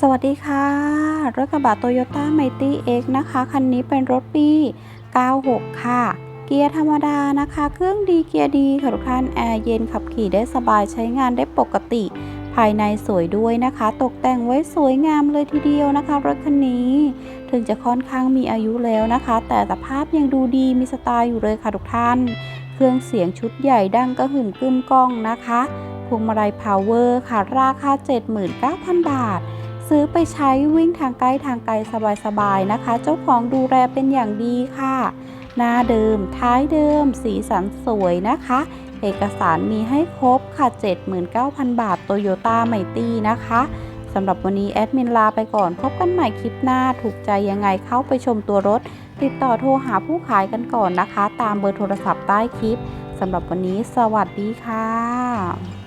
สวัสดีค่ะ รถกระบะโตโยต้าไมตี้เอ็กนะคะ คันนี้เป็นรถปี 96 ค่ะ เกียร์ธรรมดานะคะ เครื่องดีเกียร์ดีค่ะทุกท่าน แอร์เย็นขับขี่ได้สบายใช้งานได้ปกติ ภายในสวยด้วยนะคะ ตกแต่งไว้สวยงามเลยทีเดียวนะคะ รถคันนี้ ถึงจะค่อนข้างมีอายุแล้วนะคะ แต่สภาพยังดูดีมีสไตล์อยู่เลยค่ะทุกท่าน เครื่องเสียงชุดใหญ่ดังกระหึ่มกึ้มก้องนะคะพวงมาลัยพาวเวอร์ค่ะราคา 79,000 บาท ซื้อไปใช้วิ่งทางใกล้ทางไกลสบายๆนะคะ เจ้าของดูแลเป็นอย่างดีค่ะ หน้าเดิม ท้ายเดิม สีสันสวยนะคะ เอกสารมีให้ครบค่ะ 79,000 บาทโตโยต้าไมตี้นะคะสำหรับวันนี้แอดมินลาไปก่อนพบกันใหม่คลิปหน้าถูกใจยังไงเข้าไปชมตัวรถ ติดต่อโทรหาผู้ขายกันก่อนนะคะ ตามเบอร์โทรศัพท์ใต้คลิปสำหรับวันนี้สวัสดีค่ะ